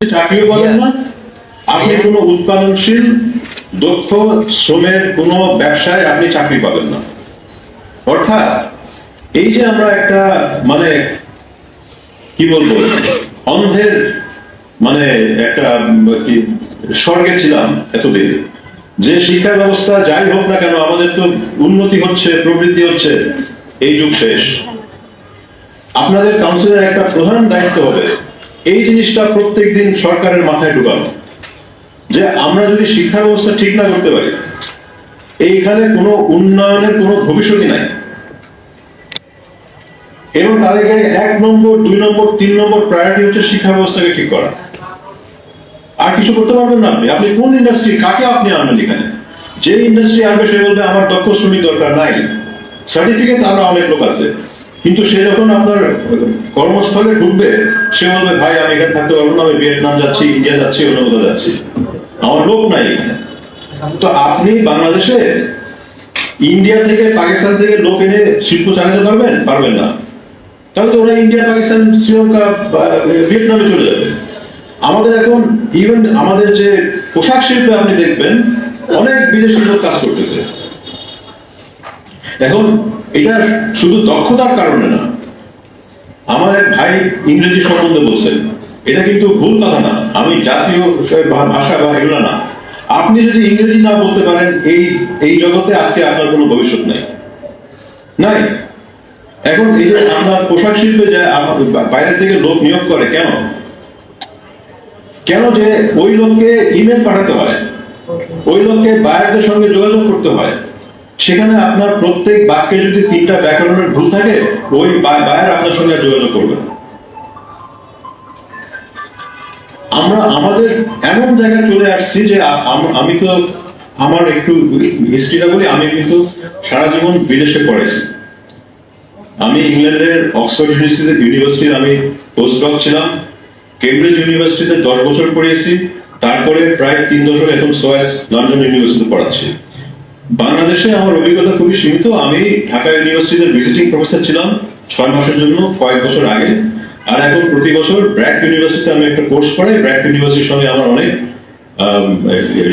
চাকরিও পাবেন না। আপনি কোনো উৎপাদনশীল দক্ষ শ্রমের কোনো ব্যবসায় আপনি চাকরি পাবেন না। অর্থাৎ এই যে আমরা একটা মানে কি বলব অন্ধের মানে একটা কি স্বর্গে ছিলাম এতদিন। যে শিক্ষা ব্যবস্থা যাই হোক না কেন আমাদের তো উন্নতি হচ্ছে প্রবৃদ্ধি হচ্ছে এই যুগ শেষ। আপনাদের কাউন্সিলের একটা প্রধান দায়িত্ব হবে। এই জিনিসটা প্রত্যেকদিন সরকারের মাথায় ঢুকানো। যে আমরা যদি শিক্ষা ব্যবস্থা ঠিক না করতে পারি, এইখানে কোনো উন্নয়নের কোনো ভবিষ্যৎই নাই। এবং তাদেরকে এক নম্বর, দুই নম্বর, তিন নম্বর প্রায়োরিটি হচ্ছে শিক্ষা ব্যবস্থাকে ঠিক করা। আর কিছু করতে পারবেন না আপনি। আপনি কোন ইন্ডাস্ট্রি কাকে আপনি আনবেন এখানে? যে ইন্ডাস্ট্রি আনবে সে বলবে, আমার দক্ষ শ্রমিক দরকার নাই। সার্টিফিকেট আরও অনেক লোক আছে। কিন্তু সে যখন আপনার কর্মস্থলে ঢুকবে, সে বলবে, ভাই, আমি এখানে থাকতে পারব না, আমি ভিয়েতনাম যাচ্ছি, ইন্ডিয়া যাচ্ছি, অন্য কোথাও যাচ্ছি। আমার লোক নাই। তো আপনি বাংলাদেশে ইন্ডিয়া থেকে পাকিস্তান থেকে লোক এনে শিল্প চালাতে পারবেন? পারবেন না। তাহলে তো ওরা ইন্ডিয়া, পাকিস্তান, শ্রীলঙ্কা ভিয়েতনামে চলে যাবে। আমাদের এখন ইভেন আমাদের যে পোশাক শিল্পে আপনি দেখবেন, অনেক বিদেশি লোক কাজ করতেছে। এখন এটা শুধু দক্ষতার কারণে না, আমার এক ভাই ইংরেজি সম্বন্ধে বলছেন এটা কিন্তু ভুল কথা না, আমি জাতীয় ভাষা বা এগুলো না। আপনি যদি ইংরেজি না বলতে পারেন, এই এই জগতে আজকে আপনার কোনো ভবিষ্যৎ নেই। নাই? এখন এই যে আপনার পোশাক শিল্পে যে বাইরে থেকে লোক নিয়োগ করে, কেন? কেন যে ওই লোককে ইমেল পাঠাতে হয়? ওই লোককে বায়ারদের সঙ্গে যোগাযোগ করতে হয়? সেখানে আপনার প্রত্যেক বাক্যে যদি তিনটা ব্যাকরণের ভুল থাকে, ওই বায়ার আপনার সঙ্গে যোগাযোগ করবে আমরা আমাদের এমন জায়গায় চলে আসছি যে আমি তো আমার একটু হিস্ট্রিটা বলি, আমি কিন্তু সারা জীবন বিদেশে পড়েছি। আমি ইংল্যান্ডের অক্সফোর্ড ইউনিভার্সিটি ইউনিভার্সিটির আমি পোস্ট ডক ছিলাম, কেমব্রিজ ইউনিভার্সিটিতে দশ বছর পড়িয়েছি, তারপরে প্রায় তিন দশক এখন সোয়াস লন্ডন ইউনিভার্সিটিতে পড়াচ্ছি। বাংলাদেশে আমার অভিজ্ঞতা খুবই সীমিত। আমি ঢাকা ইউনিভার্সিটিতে ভিজিটিং প্রফেসর ছিলাম ছয় মাসের জন্য, কয়েক বছর আগে। আর এখন প্রতি বছর ব্র্যাক ইউনিভার্সিটিতে আমি একটা কোর্স পড়াই। ব্র্যাক ইউনিভার্সিটির সঙ্গে আমার অনেক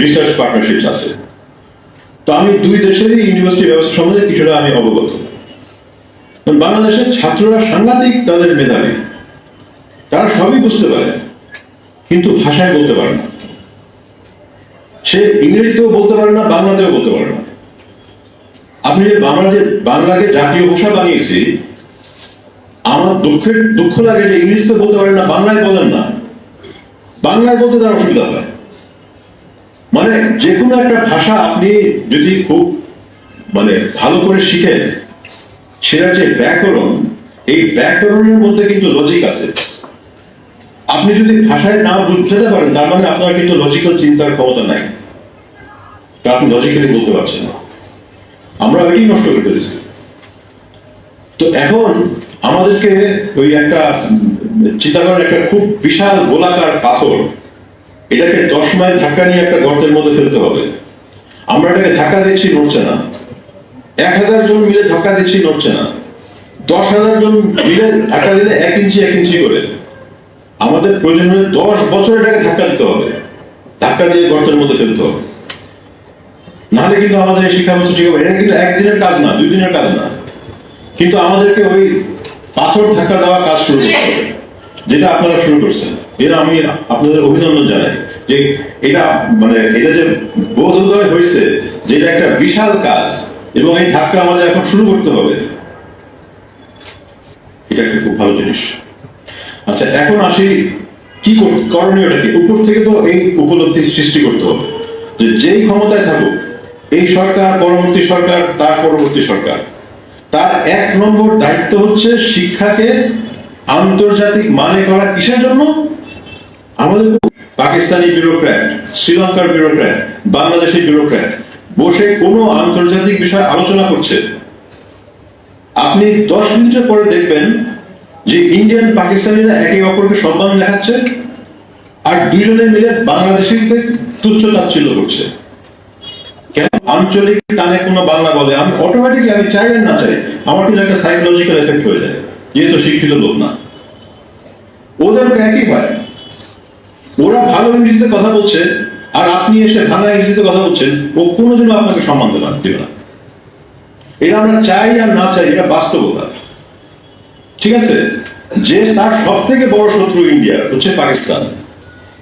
রিসার্চ পার্টনারশিপ আছে। তো আমি দুই দেশেরই ইউনিভার্সিটি ব্যবস্থা সম্বন্ধে কিছুটা আমি অবগত। বাংলাদেশের ছাত্ররা সাংঘাতিক তাদের মেধাবী। তারা সবই বুঝতে পারে, কিন্তু ভাষায় বলতে পারে না। সে ইংরেজিতেও বলতে পারে না, বাংলাতেও বলতে পারে না। আপনি যে বাংলা যে বাংলাকে জাতীয় ভাষা বানিয়েছি, আমার দুঃখের, দুঃখ লাগে যে ইংরেজিতে বলতে পারেন না, বাংলায় বলেন না। বাংলায় বলতে তার অসুবিধা হয়। মানে যে কোনো একটা ভাষা আপনি যদি খুব মানে ভালো করে শিখেন, সেটা যে ব্যাকরণ। এই ব্যাকরণের মধ্যে কিন্তু লজিক আছে। আপনি যদি ভাষায় না বুঝতে পারেন, তার মানে আপনার কিন্তু লজিক্যাল চিন্তার ক্ষমতা নাই। তা আপনি লজিক্যালি বলতে পারছেন না। আমরা ওইটাই নষ্ট করে ফেলেছি। তো এখন আমাদেরকে ওই একটা করেন একটা খুব বিশাল গোলাকার পাথর, এটাকে দশ মাইল ধাক্কা নিয়ে একটা গর্তের মধ্যে ফেলতে হবে। আমরা এটাকে ধাক্কা দিচ্ছি, নড়ছে না। এক হাজার জন মিলে ধাক্কা দিচ্ছি, নড়ছে না। দশ হাজার জন মিলে ধাক্কা দিলে এক ইঞ্চি এক ইঞ্চি করে। আমাদের প্রয়োজন হলে দশ বছর এটাকে ধাক্কা দিতে হবে। ধাক্কা দিয়ে গর্তের মধ্যে ফেলতে হবে। নাহলে কিন্তু আমাদের এই শিক্ষা ব্যবস্থা ঠিক হবে এটা কিন্তু একদিনের কাজ না দুই দিনের কাজ না। কিন্তু আমাদেরকে ওই পাথর ধাক্কা দেওয়া কাজ শুরু করতে যেটা আপনারা শুরু করছেন। এরা আমি আপনাদের অভিনন্দন জানাই যে এটা মানে এটা যে বোধোদয় হয়েছে যে এটা একটা বিশাল কাজ এবং এই ধাক্কা আমাদের এখন শুরু করতে হবে। এটা একটা খুব ভালো জিনিস। আচ্ছা এখন আসি কি কর- করণীয়টা কি? উপর থেকে তো এই উপলব্ধি সৃষ্টি করতে হবে যে যেই ক্ষমতায় থাকুক এই সরকার, পরবর্তী সরকার, তার পরবর্তী সরকার। তার এক নম্বর দায়িত্ব হচ্ছে শিক্ষাকে আন্তর্জাতিক মানে করা কিসের জন্য? আমাদের পাকিস্তানি ব্যুরোক্র্যাট, শ্রীলঙ্কার ব্যুরোক্র্যাট বাংলাদেশের ব্যুরোক্র্যাট বসে কোনো আন্তর্জাতিক বিষয় আলোচনা করছে। আপনি দশ মিনিটের পরে দেখবেন যে ইন্ডিয়ান পাকিস্তানিরা একে অপরকে সম্মান দেখাচ্ছে আর দুজনে মিলে বাংলাদেশিদের তুচ্ছ তাচ্ছিল্য করছে। আঞ্চলিক টানে কোনো বাংলা বলে, আমি অটোমেটিকলি আমি চাই না চাই, আমার কিন্তু একটা সাইকোলজিক্যাল এফেক্ট হয়ে যায়, যেহেতু শিক্ষিত লোক না। ওদের একই হয় ওরা ভালো ইংরেজিতে কথা বলছে, আর আপনি এসে ভাঙা ইংরেজিতে কথা বলছেন, ও কোনোদিনও আপনাকে সম্মান দেবে দেবে না। এটা আমরা চাই আর না চাই, এটা বাস্তবতা। ঠিক আছে? যে তার সব থেকে বড় শত্রু ইন্ডিয়া, হচ্ছে পাকিস্তান।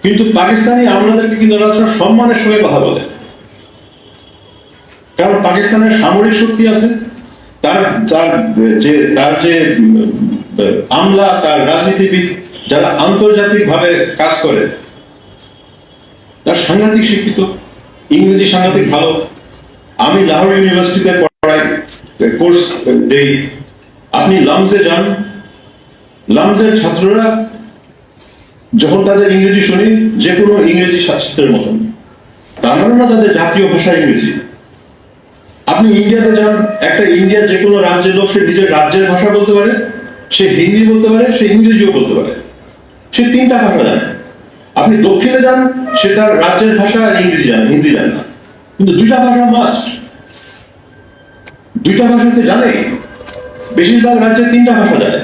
কিন্তু পাকিস্তানি আমলাদেরকে কিন্তু সম্মানের সঙ্গে কথা বলে। কারণ পাকিস্তানের সামরিক শক্তি আছে, তার তার যে তার যে আমলা, তার রাজনীতিবিদ যারা আন্তর্জাতিক ভাবে কাজ করে, তার সাংঘাতিক শিক্ষিত, ইংরেজি সাংঘাতিক ভালো। আমি লাহোর ইউনিভার্সিটিতে পড়াই, কোর্স দেই। আপনি লামসে যান, লামসের ছাত্ররা যখন তাদের ইংরেজি শুনি যে কোনো ইংরেজি ছাত্রের মতন। তার মানে না তাদের জাতীয় ভাষা ইংরেজি। আপনি ইন্ডিয়াতে যান, একটা ইন্ডিয়ার যে কোনো রাজ্যের লোক সে নিজের রাজ্যের ভাষা বলতে পারে, সে হিন্দি বলতে পারে, সে ইংরেজিও বলতে পারে। সে তিনটা ভাষা জানে। আপনি দক্ষিণে যান, সে তার রাজ্যের ভাষা আর ইংরেজি জানে, হিন্দি জানে না। কিন্তু দুইটা ভাষা মাস্ট দুইটা ভাষাতে জানে। বেশিরভাগ রাজ্যে তিনটা ভাষা জানে।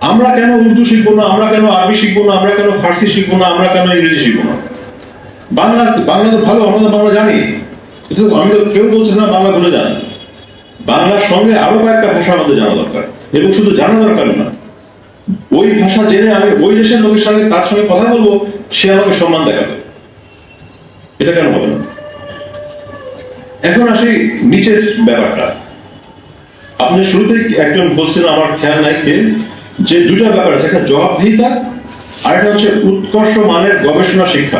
আমরা কেন উর্দু শিখব না? আমরা কেন আরবি শিখব না? আমরা কেন ফার্সি শিখব না? আমরা কেন ইংরেজি শিখব না? বাংলা বাংলা তো ভালো, আমরা তো বাংলা জানি। কিন্তু আমি তো কেউ বলছে না, বাংলা বলে জানি বাংলার সঙ্গে আরও কয়েকটা ভাষা আমাদের জানা দরকার, এবং শুধু জানা দরকার না। ওই ভাষা জেনে আমি ওই দেশের লোকের সঙ্গে তার সঙ্গে কথা বলব, সে আমাকে সম্মান দেখাবে। এটা কেন হবে না? এখন আসি নিচের ব্যাপারটা। আপনি শুরুতে একজন বলছেন, আমার খেয়াল নাই কে? যে দুটা ব্যাপার আছে, একটা জবাবদিহিতা, আর একটা হচ্ছে উৎকর্ষ মানের গবেষণা শিক্ষা।